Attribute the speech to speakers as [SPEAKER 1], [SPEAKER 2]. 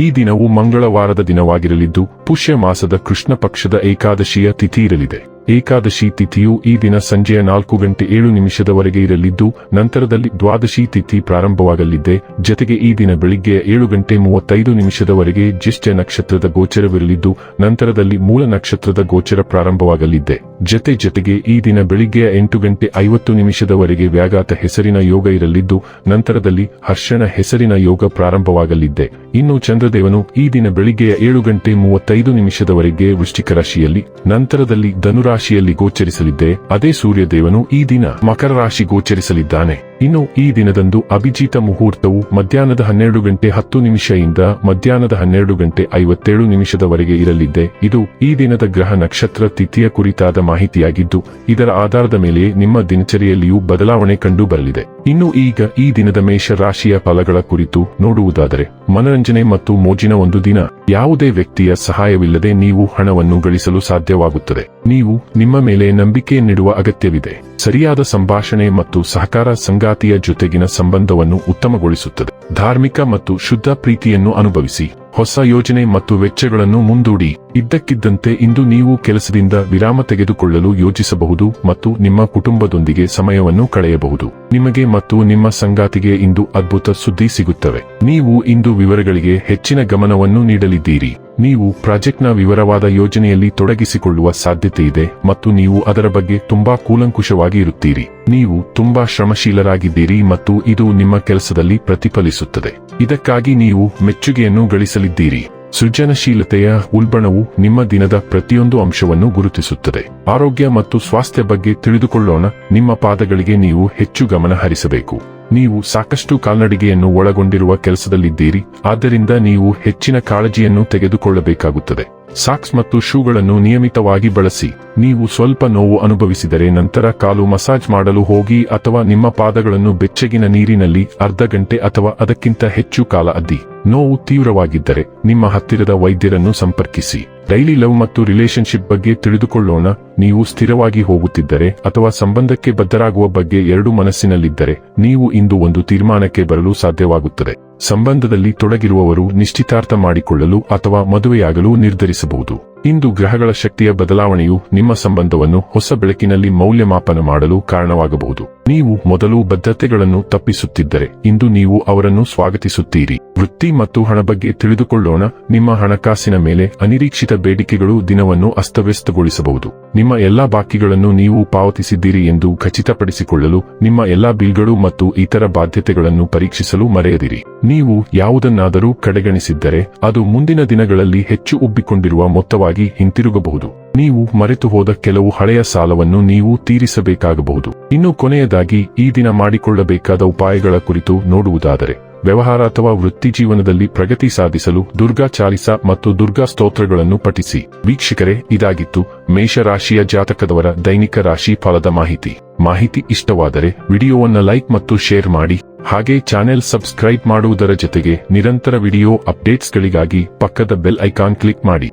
[SPEAKER 1] ಈ ದಿನವು ಮಂಗಳವಾರದ ದಿನವಾಗಿರಲಿದ್ದು ಪುಷ್ಯ ಮಾಸದ ಕೃಷ್ಣ ಪಕ್ಷದ ಏಕಾದಶಿಯ ತಿಥಿ ಇರಲಿದೆ. ಏಕಾದಶಿ ತಿಥಿಯು ಈ ದಿನ ಸಂಜೆಯ ನಾಲ್ಕು ಗಂಟೆ ಏಳು ನಿಮಿಷದವರೆಗೆ ಇರಲಿದ್ದು, ನಂತರದಲ್ಲಿ ದ್ವಾದಶಿ ತಿಥಿ ಪ್ರಾರಂಭವಾಗಲಿದೆ. ಜತೆಗೆ ಈ ದಿನ ಬೆಳಿಗ್ಗೆ ಏಳು ಗಂಟೆ ಮೂವತ್ತೈದು ನಿಮಿಷದವರೆಗೆ ಜ್ಯೇಷ್ಠ ನಕ್ಷತ್ರದ ಗೋಚರವಿರಲಿದ್ದು, ನಂತರದಲ್ಲಿ ಮೂಲ ನಕ್ಷತ್ರದ ಗೋಚರ ಪ್ರಾರಂಭವಾಗಲಿದೆ. ಜತೆ ಜತೆಗೆ ಈ ದಿನ ಬೆಳಿಗ್ಗೆಯ ಎಂಟು ಗಂಟೆ ಐವತ್ತು ನಿಮಿಷದವರೆಗೆ ವ್ಯಾಘಾತ ಹೆಸರಿನ ಯೋಗ ಇರಲಿದ್ದು, ನಂತರದಲ್ಲಿ ಹರ್ಷಣ ಹೆಸರಿನ ಯೋಗ ಪ್ರಾರಂಭವಾಗಲಿದೆ. ಇನ್ನು ಚಂದ್ರದೇವನು ಈ ದಿನ ಬೆಳಿಗ್ಗೆಯ ಏಳು ಗಂಟೆ ಮೂವತ್ತೈದು ನಿಮಿಷದವರೆಗೆ ವೃಶ್ಚಿಕ ರಾಶಿಯಲ್ಲಿ, ನಂತರದಲ್ಲಿ ಧನುರಾಶಿಯಲ್ಲಿ ಗೋಚರಿಸಲಿದ್ದೆ ಅದೇ ಸೂರ್ಯದೇವನು ಈ ದಿನ ಮಕರ ರಾಶಿ ಗೋಚರಿಸಲಿದ್ದಾನೆ. ಇನ್ನು ಈ ದಿನದಂದು ಅಭಿಜಿತ ಮುಹೂರ್ತವು ಮಧ್ಯಾಹ್ನದ ಹನ್ನೆರಡು ಗಂಟೆ ಹತ್ತು ನಿಮಿಷದಿಂದ ಮಧ್ಯಾಹ್ನದ ಹನ್ನೆರಡು ಗಂಟೆ ಐವತ್ತೇಳು ನಿಮಿಷದವರೆಗೆ ಇರಲಿದೆ ಇದು ಈ ದಿನದ ಗ್ರಹ ನಕ್ಷತ್ರ ತಿಥಿಯ ಕುರಿತಾದ ಮಾಹಿತಿಯಾಗಿದ್ದು, ಇದರ ಆಧಾರದ ಮೇಲೆ ನಿಮ್ಮ ದಿನಚರಿಯಲ್ಲಿಯೂ ಬದಲಾವಣೆ ಕಂಡು ಬರಲಿದೆ ಇನ್ನು ಈಗ ಈ ದಿನದ ಮೇಷ ರಾಶಿಯ ಫಲಗಳ ಕುರಿತು ನೋಡುವುದಾದರೆ, ಮನರಂಜನೆ ಮತ್ತು ಮೋಜಿನ ಒಂದು ದಿನ ಯಾವುದೇ ವ್ಯಕ್ತಿಯ ಸಹಾಯವಿಲ್ಲದೆ ನೀವು ಹಣವನ್ನು ಗಳಿಸಲು ಸಾಧ್ಯವಾಗುತ್ತದೆ. ನೀವು ನಿಮ್ಮ ಮೇಲೆ ನಂಬಿಕೆ ನೀಡುವ ಅಗತ್ಯವಿದೆ. ಸರಿಯಾದ ಸಂಭಾಷಣೆ ಮತ್ತು ಸಹಕಾರ ಸಂಗಾತಿಯ ಜೊತೆಗಿನ ಸಂಬಂಧವನ್ನು ಉತ್ತಮಗೊಳಿಸುತ್ತದೆ. ಧಾರ್ಮಿಕ ಮತ್ತು ಶುದ್ಧ ಪ್ರೀತಿಯನ್ನು ಅನುಭವಿಸಿ. ಹೊಸ ಯೋಜನೆ ಮತ್ತು ವೆಚ್ಚಗಳನ್ನು ಮುಂದೂಡಿ. ಇದ್ದಕ್ಕಿದ್ದಂತೆ ಇಂದು ನೀವು ಕೆಲಸದಿಂದ ವಿರಾಮ ತೆಗೆದುಕೊಳ್ಳಲು ಯೋಚಿಸಬಹುದು ಮತ್ತು ನಿಮ್ಮ ಕುಟುಂಬದೊಂದಿಗೆ ಸಮಯವನ್ನು ಕಳೆಯಬಹುದು. ನಿಮಗೆ ಮತ್ತು ನಿಮ್ಮ ಸಂಗಾತಿಗೆ ಇಂದು ಅದ್ಭುತ ಸುದ್ದಿ ಸಿಗುತ್ತವೆ. ನೀವು ಇಂದು ವಿವರಗಳಿಗೆ ಹೆಚ್ಚಿನ ಗಮನವನ್ನು ನೀಡಲಿದ್ದೀರಿ. ನೀವು ಪ್ರಾಜೆಕ್ಟ್ನ ವಿವರವಾದ ಯೋಜನೆಯಲ್ಲಿ ತೊಡಗಿಸಿಕೊಳ್ಳುವ ಸಾಧ್ಯತೆ ಇದೆ ಮತ್ತು ನೀವು ಅದರ ಬಗ್ಗೆ ತುಂಬಾ ಕೂಲಂಕುಷವಾಗಿ ಇರುತ್ತೀರಿ. ನೀವು ತುಂಬಾ ಶ್ರಮಶೀಲರಾಗಿದ್ದೀರಿ ಮತ್ತು ಇದು ನಿಮ್ಮ ಕೆಲಸದಲ್ಲಿ ಪ್ರತಿಫಲಿಸುತ್ತದೆ. ಇದಕ್ಕಾಗಿ ನೀವು ಮೆಚ್ಚುಗೆಯನ್ನು ಗಳಿಸಲಿದ್ದೀರಿ. ಸೃಜನಶೀಲತೆಯ ಉಲ್ಬಣವು ನಿಮ್ಮ ದಿನದ ಪ್ರತಿಯೊಂದು ಅಂಶವನ್ನು ಗುರುತಿಸುತ್ತದೆ. ಆರೋಗ್ಯ ಮತ್ತು ಸ್ವಾಸ್ಥ್ಯ ಬಗ್ಗೆ ತಿಳಿದುಕೊಳ್ಳೋಣ. ನಿಮ್ಮ ಪಾದಗಳಿಗೆ ನೀವು ಹೆಚ್ಚು ಗಮನ ಹರಿಸಬೇಕು ನೀವು ಸಾಕಷ್ಟು ಕಾಲ್ನಡಿಗೆಯನ್ನು ಒಳಗೊಂಡಿರುವ ಕೆಲಸದಲ್ಲಿದ್ದೀರಿ, ಆದ್ದರಿಂದ ನೀವು ಹೆಚ್ಚಿನ ಕಾಳಜಿಯನ್ನು ತೆಗೆದುಕೊಳ್ಳಬೇಕಾಗುತ್ತದೆ. ಸಾಕ್ಸ್ ಮತ್ತು ಶೂಗಳನ್ನು ನಿಯಮಿತವಾಗಿ ಬಳಸಿ, ನೀವು ಸ್ವಲ್ಪ ನೋವು ಅನುಭವಿಸಿದರೆ ನಂತರ ಕಾಲು ಮಸಾಜ್ ಮಾಡಲು ಹೋಗಿ ಅಥವಾ ನಿಮ್ಮ ಪಾದಗಳನ್ನು ಬೆಚ್ಚಗಿನ ನೀರಿನಲ್ಲಿ ಅರ್ಧ ಗಂಟೆ ಅಥವಾ ಅದಕ್ಕಿಂತ ಹೆಚ್ಚು ಕಾಲ ಅದ್ದಿ. ನೋವು ತೀವ್ರವಾಗಿದ್ದರೆ ನಿಮ್ಮ ಹತ್ತಿರದ ವೈದ್ಯರನ್ನು ಸಂಪರ್ಕಿಸಿ. ಡೈಲಿ ಲವ್ ಮತ್ತು ರಿಲೇಶನ್ಶಿಪ್ ಬಗ್ಗೆ ತಿಳಿದುಕೊಳ್ಳೋಣ. ನೀವು ಸ್ಥಿರವಾಗಿ ಹೋಗುತ್ತಿದ್ದರೆ ಅಥವಾ ಸಂಬಂಧಕ್ಕೆ ಬದ್ಧರಾಗುವ ಬಗ್ಗೆ ಎರಡು ಮನಸ್ಸಿನಲ್ಲಿದ್ದರೆ, ನೀವು ಇಂದು ಒಂದು ತೀರ್ಮಾನಕ್ಕೆ ಬರಲು ಸಾಧ್ಯವಾಗುತ್ತದೆ. ಸಂಬಂಧದಲ್ಲಿ ತೊಡಗಿರುವವರು ನಿಶ್ಚಿತಾರ್ಥ ಮಾಡಿಕೊಳ್ಳಲು ಅಥವಾ ಮದುವೆಯಾಗಲು ನಿರ್ಧರಿಸಬಹುದು. ಇಂದು ಗ್ರಹಗಳ ಶಕ್ತಿಯ ಬದಲಾವಣೆಯು ನಿಮ್ಮ ಸಂಬಂಧವನ್ನು ಹೊಸ ಬೆಳಕಿನಲ್ಲಿ ಮೌಲ್ಯಮಾಪನ ಮಾಡಲು ಕಾರಣವಾಗಬಹುದು. ನೀವು ಮೊದಲು ಬದ್ಧತೆಗಳನ್ನು ತಪ್ಪಿಸುತ್ತಿದ್ದರೆ, ಇಂದು ನೀವು ಅವರನ್ನು ಸ್ವಾಗತಿಸುತ್ತೀರಿ. ವೃತ್ತಿ ಮತ್ತು ಹಣ ಬಗ್ಗೆ ತಿಳಿದುಕೊಳ್ಳೋಣ. ನಿಮ್ಮ ಹಣಕಾಸಿನ ಮೇಲೆ ಅನಿರೀಕ್ಷಿತ ಬೇಡಿಕೆಗಳು ದಿನವನ್ನು ಅಸ್ತವ್ಯಸ್ತಗೊಳಿಸಬಹುದು. ನಿಮ್ಮ ಎಲ್ಲಾ ಬಾಕಿಗಳನ್ನು ನೀವು ಪಾವತಿಸಿದ್ದೀರಿ ಎಂದು ಖಚಿತಪಡಿಸಿಕೊಳ್ಳಲು, ನಿಮ್ಮ ಎಲ್ಲಾ ಬಿಲ್ಗಳು ಮತ್ತು ಇತರ ಬಾಧ್ಯತೆಗಳನ್ನು ಪರೀಕ್ಷಿಸಲು ಮರೆಯದಿರಿ. ನೀವು ಯಾವುದನ್ನಾದರೂ ಕಡೆಗಣಿಸಿದ್ದರೆ, ಅದು ಮುಂದಿನ ದಿನಗಳಲ್ಲಿ ಹೆಚ್ಚು ಉಬ್ಬಿಕೊಂಡಿರುವ ಮೊತ್ತವಾಗಿ ಹಿಂತಿರುಗಬಹುದು. ನೀವು ಮರೆತು ಹೋದ ಕೆಲವು ಹಳೆಯ ಸಾಲವನ್ನು ನೀವು ತೀರಿಸಬೇಕಾಗಬಹುದು. ಇನ್ನು ಕೊನೆಯದಾಗಿ, ಈ ದಿನ ಮಾಡಿಕೊಳ್ಳಬೇಕಾದ ಉಪಾಯಗಳ ಕುರಿತು ನೋಡುವುದಾದರೆ, ವ್ಯವಹಾರ ಅಥವಾ ವೃತ್ತಿ ಜೀವನದಲ್ಲಿ ಪ್ರಗತಿ ಸಾಧಿಸಲು ದುರ್ಗಾ ಚಾಲಿಸ ಮತ್ತು ದುರ್ಗಾ ಸ್ತೋತ್ರಗಳನ್ನು ಪಠಿಸಿ. ವೀಕ್ಷಕರೇ, ಇದಾಗಿತ್ತು ಮೇಷರಾಶಿಯ ಜಾತಕದವರ ದೈನಿಕ ರಾಶಿ ಫಲದ ಮಾಹಿತಿ. ಮಾಹಿತಿ ಇಷ್ಟವಾದರೆ ವಿಡಿಯೋವನ್ನು ಲೈಕ್ ಮತ್ತು ಶೇರ್ ಮಾಡಿ. ಹಾಗೆ ಚಾನೆಲ್ ಸಬ್ಸ್ಕ್ರೈಬ್ ಮಾಡುವುದರ ಜೊತೆಗೆ ನಿರಂತರ ವಿಡಿಯೋ ಅಪ್ಡೇಟ್ಸ್ಗಳಿಗಾಗಿ ಪಕ್ಕದ ಬೆಲ್ ಐಕಾನ್ ಕ್ಲಿಕ್ ಮಾಡಿ.